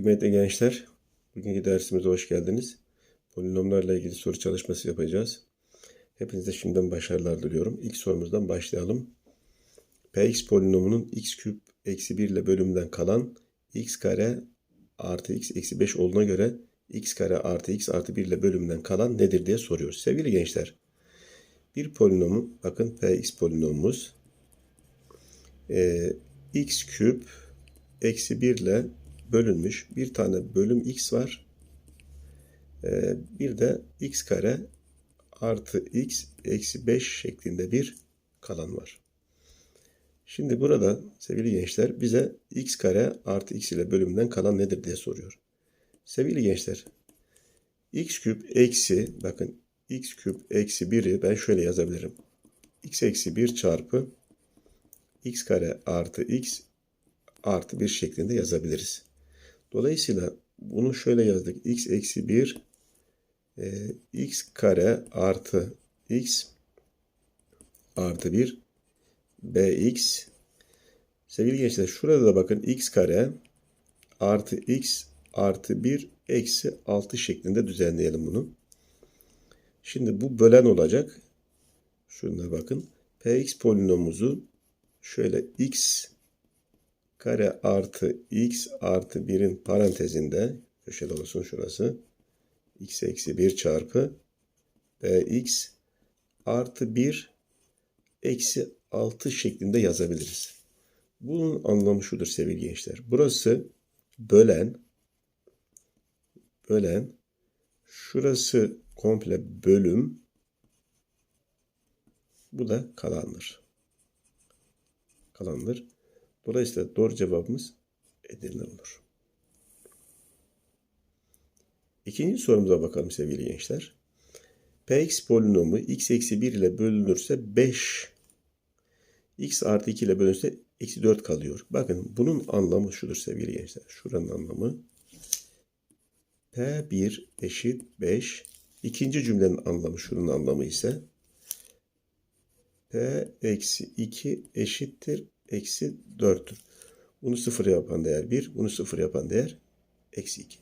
Kıymetli gençler, bugünkü dersimize hoş geldiniz. Polinomlarla ilgili soru çalışması yapacağız. Hepinize şimdiden başarılar diliyorum. İlk sorumuzdan başlayalım. Px polinomunun x küp eksi 1 ile bölümünden kalan x kare artı x eksi 5 olduğuna göre x kare artı x artı 1 ile bölümünden kalan nedir diye soruyoruz. Sevgili gençler, bir polinomu, bakın px polinomumuz e, x küp eksi 1 ile bölünmüş bir tane bölüm x var. Ee, bir de x kare artı x eksi 5 şeklinde bir kalan var. Şimdi burada sevgili gençler bize x kare artı x ile bölümünden kalan nedir diye soruyor. Sevgili gençler x küp eksi bakın x küp eksi 1'i ben şöyle yazabilirim. x eksi 1 çarpı x kare artı x artı 1 şeklinde yazabiliriz. Dolayısıyla bunu şöyle yazdık. x eksi 1 e, x kare artı x artı 1 bx sevgili gençler şurada da bakın x kare artı x artı 1 eksi 6 şeklinde düzenleyelim bunu. Şimdi bu bölen olacak. Şuna bakın. px polinomumuzu şöyle x kare artı x artı 1'in parantezinde köşeli olsun şurası x eksi 1 çarpı bx artı 1 eksi 6 şeklinde yazabiliriz. Bunun anlamı şudur sevgili gençler. Burası bölen bölen şurası komple bölüm bu da kalandır. Kalandır. Dolayısıyla doğru cevabımız Edirne olur. İkinci sorumuza bakalım sevgili gençler. Px polinomu x eksi 1 ile bölünürse 5, x artı 2 ile bölünürse eksi 4 kalıyor. Bakın bunun anlamı şudur sevgili gençler. Şuranın anlamı P1 eşit 5. İkinci cümlenin anlamı şunun anlamı ise P eksi 2 eşittir eksi 4'tür. Bunu sıfır yapan değer 1, bunu sıfır yapan değer eksi 2.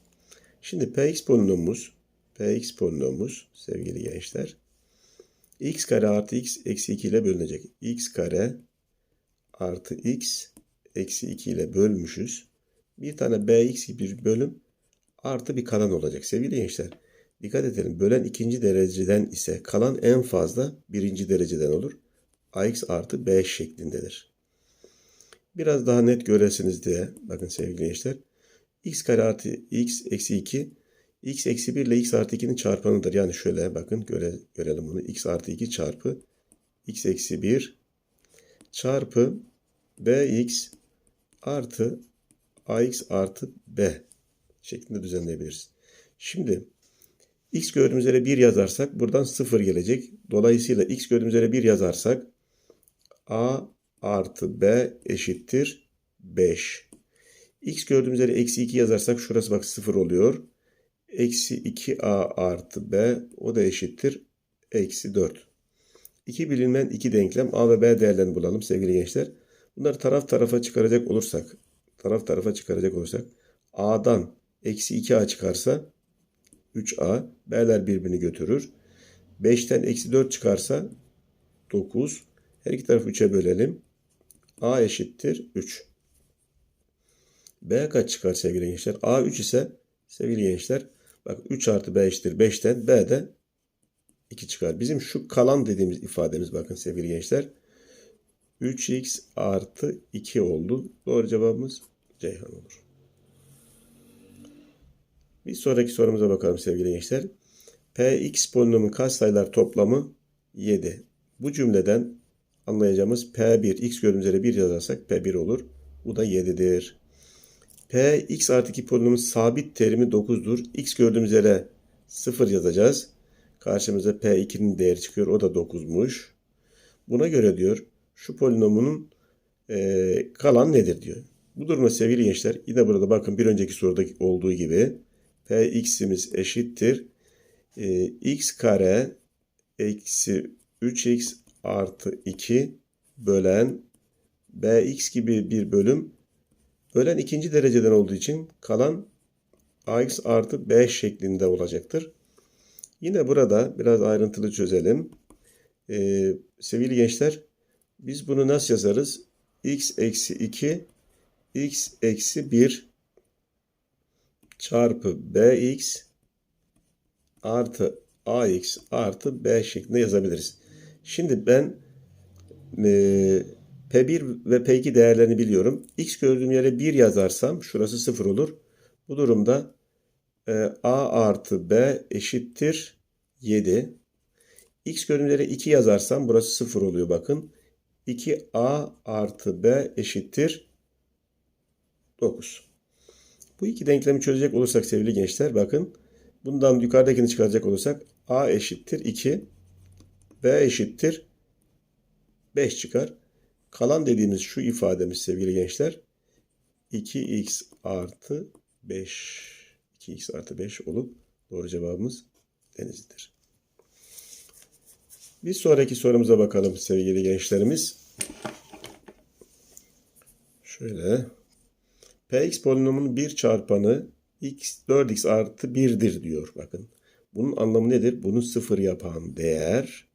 Şimdi px polinomumuz, px polinomumuz sevgili gençler, x kare artı x eksi 2 ile bölünecek. x kare artı x eksi 2 ile bölmüşüz. Bir tane bx gibi bir bölüm artı bir kalan olacak sevgili gençler. Dikkat edelim bölen ikinci dereceden ise kalan en fazla birinci dereceden olur. ax artı b şeklindedir. Biraz daha net göresiniz diye bakın sevgili gençler. x kare artı x eksi 2 x eksi 1 ile x artı 2'nin çarpanıdır. Yani şöyle bakın göre, görelim bunu. x artı 2 çarpı x eksi 1 çarpı bx artı ax artı b şeklinde düzenleyebiliriz. Şimdi x gördüğümüz yere 1 yazarsak buradan 0 gelecek. Dolayısıyla x gördüğümüz yere 1 yazarsak a artı b eşittir 5. x gördüğümüz yere eksi 2 yazarsak şurası bak 0 oluyor. Eksi 2a artı b o da eşittir eksi 4. İki bilinmeyen iki denklem a ve b değerlerini bulalım sevgili gençler. Bunları taraf tarafa çıkaracak olursak taraf tarafa çıkaracak olursak a'dan eksi 2a çıkarsa 3a b'ler birbirini götürür. 5'ten eksi 4 çıkarsa 9. Her iki tarafı 3'e bölelim. A eşittir 3. B kaç çıkar sevgili gençler? A 3 ise sevgili gençler bak 3 artı B eşittir 5'ten B de 2 çıkar. Bizim şu kalan dediğimiz ifademiz bakın sevgili gençler 3x artı 2 oldu. Doğru cevabımız Ceyhan olur. Bir sonraki sorumuza bakalım sevgili gençler. Px polinomun katsayılar toplamı 7. Bu cümleden anlayacağımız P1 x gördüğümüz yere 1 yazarsak P1 olur. Bu da 7'dir. P x artı 2 polinomun sabit terimi 9'dur. x gördüğümüz yere 0 yazacağız. Karşımıza P2'nin değeri çıkıyor. O da 9'muş. Buna göre diyor şu polinomunun e, kalan nedir diyor. Bu durumda sevgili gençler yine burada bakın bir önceki soruda olduğu gibi Px'imiz eşittir. E, x kare eksi 3x artı 2 bölen bx gibi bir bölüm bölen ikinci dereceden olduğu için kalan ax artı b şeklinde olacaktır. Yine burada biraz ayrıntılı çözelim. Ee, sevgili gençler biz bunu nasıl yazarız? x eksi 2 x eksi 1 çarpı bx artı ax artı b şeklinde yazabiliriz. Şimdi ben e, P1 ve P2 değerlerini biliyorum. X gördüğüm yere 1 yazarsam şurası 0 olur. Bu durumda e, A artı B eşittir 7. X gördüğüm yere 2 yazarsam burası 0 oluyor bakın. 2A artı B eşittir 9. Bu iki denklemi çözecek olursak sevgili gençler bakın. Bundan yukarıdakini çıkaracak olursak A eşittir 2. B eşittir 5 çıkar. Kalan dediğimiz şu ifademiz sevgili gençler 2x artı 5 2x artı 5 olup doğru cevabımız denizlidir. Bir sonraki sorumuza bakalım sevgili gençlerimiz. Şöyle px polinomunun bir çarpanı x 4x artı 1'dir diyor. Bakın bunun anlamı nedir? Bunu sıfır yapan değer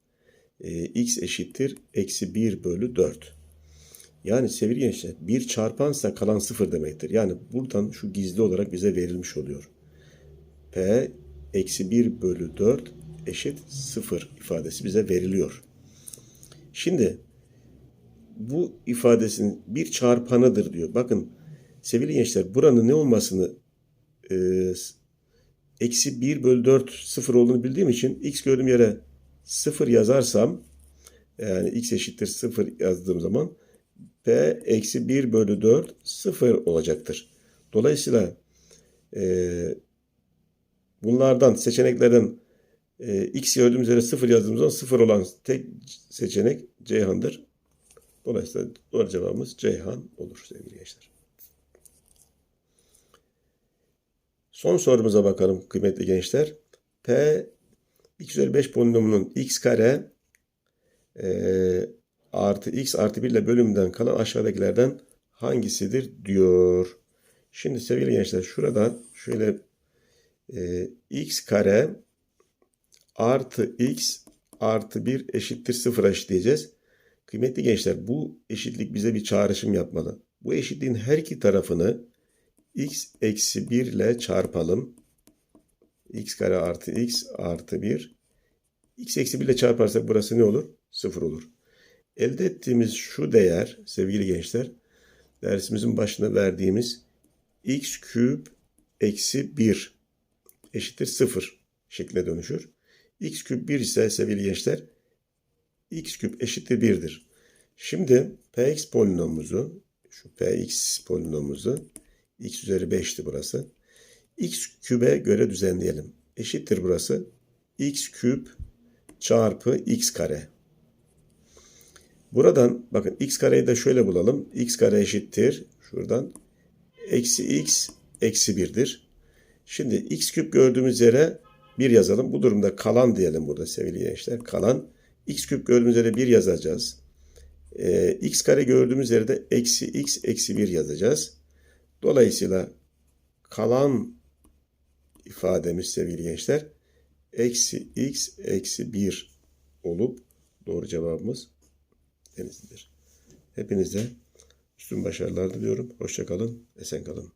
e, x eşittir eksi 1 bölü 4. Yani sevgili gençler bir çarpansa kalan sıfır demektir. Yani buradan şu gizli olarak bize verilmiş oluyor. P eksi 1 bölü 4 eşit 0 ifadesi bize veriliyor. Şimdi bu ifadesinin bir çarpanıdır diyor. Bakın sevgili gençler buranın ne olmasını e, eksi 1 bölü 4 0 olduğunu bildiğim için x gördüğüm yere 0 yazarsam yani x eşittir 0 yazdığım zaman p eksi 1 bölü 4 0 olacaktır. Dolayısıyla e, bunlardan seçeneklerden e, x gördüğümüz yere 0 yazdığımız zaman 0 olan tek seçenek Ceyhan'dır. Dolayısıyla doğru cevabımız Ceyhan olur sevgili gençler. Son sorumuza bakalım kıymetli gençler. P x üzeri 5 polinomunun x kare e, artı x artı 1 ile bölümünden kalan aşağıdakilerden hangisidir diyor. Şimdi sevgili gençler şuradan şöyle e, x kare artı x artı 1 eşittir 0 eşitleyeceğiz. Kıymetli gençler bu eşitlik bize bir çağrışım yapmalı. Bu eşitliğin her iki tarafını x eksi 1 ile çarpalım. X kare artı x artı 1. x eksi 1 ile çarparsak burası ne olur? 0 olur. Elde ettiğimiz şu değer sevgili gençler dersimizin başında verdiğimiz x küp eksi 1 eşittir 0 şekline dönüşür. x küp 1 ise sevgili gençler x küp eşittir 1'dir. Şimdi px polinomumuzu şu px polinomumuzu x üzeri 5'ti burası. X kübe göre düzenleyelim. Eşittir burası. x küp çarpı x kare. Buradan bakın x kareyi de şöyle bulalım. x kare eşittir. Şuradan eksi x eksi 1'dir. Şimdi x küp gördüğümüz yere 1 yazalım. Bu durumda kalan diyelim burada sevgili gençler. Kalan x küp gördüğümüz yere 1 yazacağız. Ee, x kare gördüğümüz yerde eksi x eksi 1 yazacağız. Dolayısıyla kalan ifademiz sevgili gençler eksi x eksi 1 olup doğru cevabımız denizlidir. Hepinize üstün başarılar diliyorum. Hoşçakalın, esen kalın.